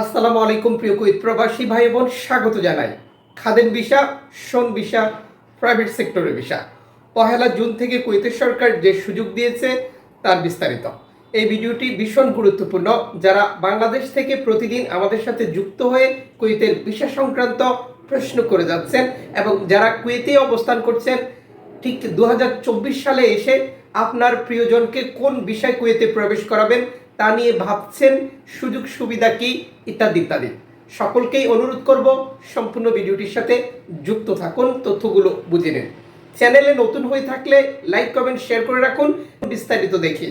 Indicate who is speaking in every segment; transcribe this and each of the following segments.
Speaker 1: আসসালামু আলাইকুম প্রিয় কুইত প্রবাসী ভাই বোন, স্বাগত জানাই। খাদেন ভিসা শোন ভিসা, প্রাইভেট সেক্টরের ভিসা। পহেলা জুন থেকে কুয়েতের সরকার যে সুযোগ দিয়েছে, তার বিস্তারিত। এই ভিডিওটি ভীষণ গুরুত্বপূর্ণ। যারা বাংলাদেশ থেকে প্রতিদিন আমাদের সাথে যুক্ত হয়ে কুয়েতের ভিসা সংক্রান্ত প্রশ্ন করে যাচ্ছেন এবং যারা কুয়েতে অবস্থান করছেন, ঠিক দু হাজার চব্বিশ সালে এসে আপনার প্রিয়জনকে কোন বিষয় কুয়েতে প্রবেশ করাবেন তা নিয়ে ভাবছেন সুযোগ, সুবিধা কি, ইত্যাদি ইত্যাদি। সকলকেই অনুরোধ করব সম্পূর্ণ ভিডিওটির সাথে যুক্ত থাকুন, তথ্যগুলো বুঝে নিন। চ্যানেলে নতুন হয়ে থাকলে লাইক, কমেন্ট, শেয়ার করে রাখুন, বিস্তারিত দেখি।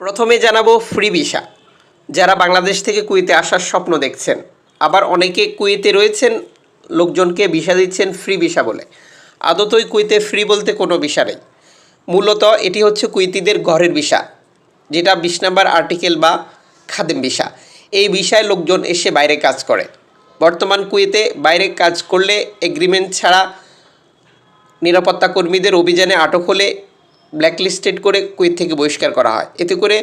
Speaker 1: প্রথমে জানাব ফ্রি ভিসা। যারা বাংলাদেশ থেকে কুয়েতে আসার স্বপ্ন দেখছেন, আবার অনেকে কুয়েতে রয়েছেন, লোকজনকে ভিসা দিচ্ছেন ফ্রি ভিসা বলে। আদতই কুয়েতে ফ্রি বলতে কোনো ভিসা নেই। মূলত এটি হচ্ছে কুইতিদের ঘরের ভিসা। যেটা বিশ নাম্বার আর্টিকেল বা খাদেম ভিসা। এই বিষয়ে লোকজন এসে বাইরে কাজ করে। বর্তমান কুয়েতে বাইরে কাজ করলে এগ্রিমেন্ট ছাড়া নিরাপত্তা কর্মীদের অভিযানে আটক হলে ব্ল্যাকলিস্টেড করে কুয়েত থেকে বহিষ্কার করা হয়। এতে করে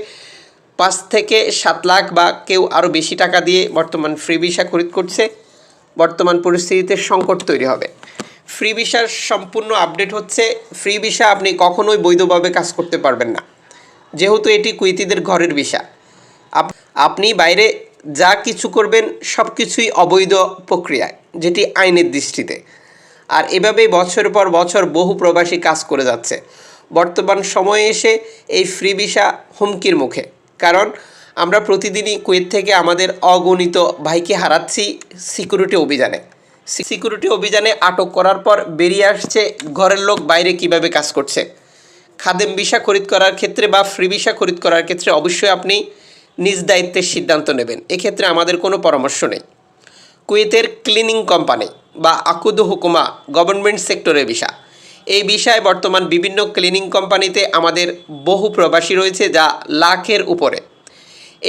Speaker 1: পাঁচ থেকে সাত লাখ বা কেউ আরও বেশি টাকা দিয়ে বর্তমান ফ্রি ভিসা খরিদ করছে। বর্তমান পরিস্থিতিতে সংকট তৈরি হবে। ফ্রি ভিসার সম্পূর্ণ আপডেট হচ্ছে ফ্রি ভিসা আপনি কখনোই বৈধভাবে কাজ করতে পারবেন না। যেহেতু এটি কুইতিদের ঘরের আপ- আপনি বাইরে যা কিছু করবেন সব কিছুই অবৈধ প্রক্রিয়ায়, যেটি আইনের দৃষ্টিতে। আর এভাবেই বছরের পর বছর বহু প্রবাসী কাজ করে যাচ্ছে। বর্তমান সময়ে এসে এই ফ্রি ভিসা হুমকির মুখে। কারণ আমরা প্রতিদিনই কুয়েত থেকে আমাদের অগণিত ভাইকে হারাচ্ছি সিকিউরিটি অভিযানে। সিকিউরিটি অভিযানে আটক করার পর বেরিয়ে আসছে ঘরের লোক বাইরে কীভাবে কাজ করছে। খাদেম ভিসা খরিদ করার ক্ষেত্রে বা ফ্রি ভিসা খরিদ করার ক্ষেত্রে অবশ্যই আপনি নিজ দায়িত্বের সিদ্ধান্ত নেবেন। এক্ষেত্রে আমাদের কোনো পরামর্শ নেই। কুয়েতের ক্লিনিং কোম্পানি বা আকুদ হুকুমা গভর্নমেন্ট সেক্টরের ভিসা। এই বিষয়ে বর্তমান বিভিন্ন ক্লিনিং কোম্পানিতে আমাদের বহু প্রবাসী রয়েছে যা লাখের উপরে।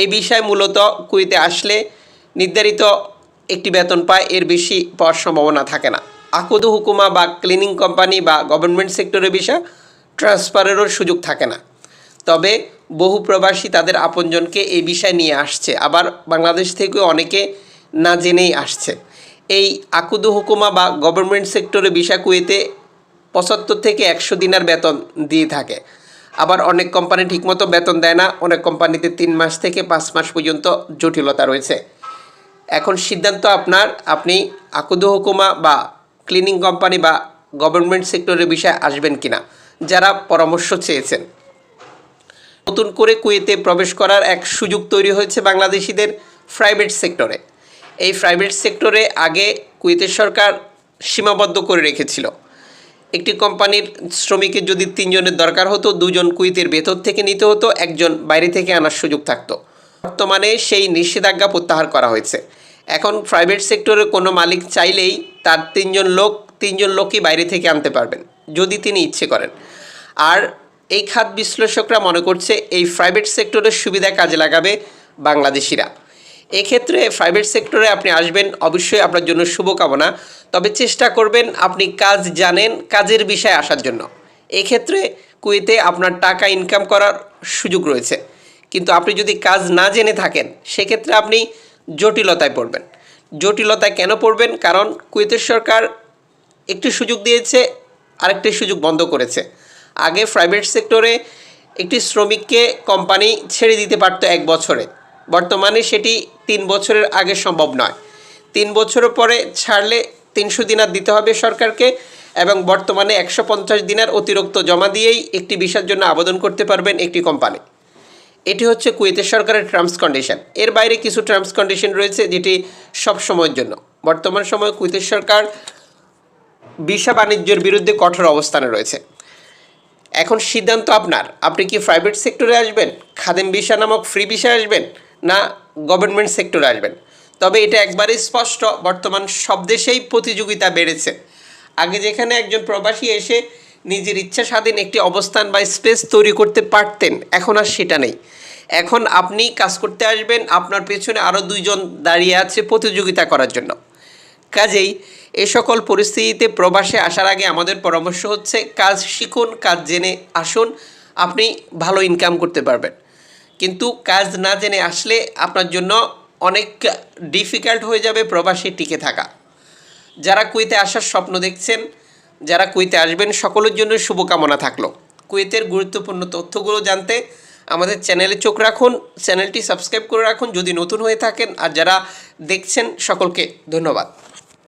Speaker 1: এই বিষয় মূলত কুয়েতে আসলে নির্ধারিত একটি বেতন পায়, এর বেশি পাওয়ার সম্ভাবনা থাকে না। আকুদ হুকুমা বা ক্লিনিং কোম্পানি বা গভর্নমেন্ট সেক্টরের ভিসা ট্রান্সফারেরও সুযোগ থাকে না। তবে বহু প্রবাসী তাদের আপনজনকে এই বিষয় নিয়ে আসছে। আবার বাংলাদেশ থেকেও অনেকে না জেনেই আসছে। এই আকুদু হুকুমা বা গভর্নমেন্ট সেক্টরে ভিসা কুয়েতে পঁচাত্তর থেকে একশো দিনার বেতন দিয়ে থাকে। আবার অনেক কোম্পানি ঠিকমতো বেতন দেয় না। অনেক কোম্পানিতে তিন মাস থেকে পাঁচ মাস পর্যন্ত জটিলতা রয়েছে। এখন সিদ্ধান্ত আপনার, আপনি আকুদু হুকুমা বা ক্লিনিং কোম্পানি বা গভর্নমেন্ট সেক্টরের বিষয়ে আসবেন কিনা? যারা পরামর্শ চেয়েছেন। নতুন করে কুয়েতে প্রবেশ করার এক সুযোগ তৈরি হয়েছে বাংলাদেশিদের প্রাইভেট সেক্টরে। এই প্রাইভেট সেক্টরে আগে কুয়েতের সরকার সীমাবদ্ধ করে রেখেছিল। একটি কোম্পানির শ্রমিকের যদি তিনজনের দরকার হতো, দুজন কুয়েতের ভেতর থেকে নিতে হতো, একজন বাইরে থেকে আনার সুযোগ থাকতো। বর্তমানে সেই নিষেধাজ্ঞা প্রত্যাহার করা হয়েছে। এখন প্রাইভেট সেক্টরে কোনো মালিক চাইলেই তার তিনজন লোক, তিনজন লোকই বাইরে থেকে আনতে পারবেন। যদি তিনি ইচ্ছে করেন। আর এই খাত বিশ্লেষকরা মনে করছে এই প্রাইভেট সেক্টরের সুবিধা কাজে লাগাবে বাংলাদেশিরা। এক্ষেত্রে প্রাইভেট সেক্টরে আপনি আসবেন, অবশ্যই আপনার জন্য শুভকামনা। তবে চেষ্টা করবেন আপনি কাজ জানেন, কাজের বিষয়ে আসার জন্য। এক্ষেত্রে কুয়েতে আপনার টাকা ইনকাম করার সুযোগ রয়েছে। কিন্তু আপনি যদি কাজ না জেনে থাকেন, সেক্ষেত্রে আপনি জটিলতায় পড়বেন। জটিলতায় কেন পড়বেন? কারণ কুয়েতের সরকার একটি সুযোগ দিয়েছে আরেকটি সুযোগ বন্ধ করেছে। আগে প্রাইভেট সেক্টরে একটি শ্রমিককে কোম্পানি ছেড়ে দিতে পারতো এক বছরে। বর্তমানে সেটি তিন বছরের আগে সম্ভব নয়। তিন বছরের পরে ছাড়লে তিনশো দিনার দিতে হবে সরকারকে এবং বর্তমানে একশো পঞ্চাশ দিনার অতিরিক্ত জমা দিয়েই একটি ভিসার জন্য আবেদন করতে পারবেন একটি কোম্পানি এটি হচ্ছে কুয়েতের সরকারের টার্মস কন্ডিশন এর বাইরে কিছু টার্মস কন্ডিশন রয়েছে যেটি সব সময়ের জন্য। বর্তমান সময়ে কুয়েতের সরকার ভিসা বাণিজ্যের বিরুদ্ধে কঠোর অবস্থানে রয়েছে। এখন সিদ্ধান্ত আপনার। আপনি কি প্রাইভেট সেক্টরে আসবেন? খাদেম ভিসা নামক ফ্রি ভিসা আসবেন? না গভর্নমেন্ট সেক্টরে আসবেন? তবে এটা একবারেই স্পষ্ট, বর্তমান সব দেশেই প্রতিযোগিতা বেড়েছে। আগে যেখানে একজন প্রবাসী এসে নিজের ইচ্ছা স্বাধীন একটি অবস্থান বা স্পেস তৈরি করতে পারতেন, এখন আর সেটা নেই। এখন আপনি কাজ করতে আসবেন, আপনার পেছনে আরও দুইজন দাঁড়িয়ে আছে প্রতিযোগিতা করার জন্য। কাজেই এ সকল পরিস্থিতিতে প্রবাসে আসার আগে আমাদের পরামর্শ হচ্ছে, কাজ শিখুন, কাজ জেনে আসুন, আপনি ভালো ইনকাম করতে পারবেন। কিন্তু কাজ না জেনে আসলে আপনার জন্য
Speaker 2: অনেক ডিফিকাল্ট হয়ে যাবে প্রবাসে টিকে থাকা। যারা কুয়েতে আসার স্বপ্ন দেখছেন, যারা কুয়েতে আসবেন, সকলের জন্য শুভকামনা থাকল। কুয়েতের গুরুত্বপূর্ণ তথ্যগুলো জানতে আমাদের চ্যানেলে চোখ রাখুন, চ্যানেলটি সাবস্ক্রাইব করে রাখুন যদি নতুন হয়ে থাকেন। আর যারা দেখছেন, সকলকে ধন্যবাদ।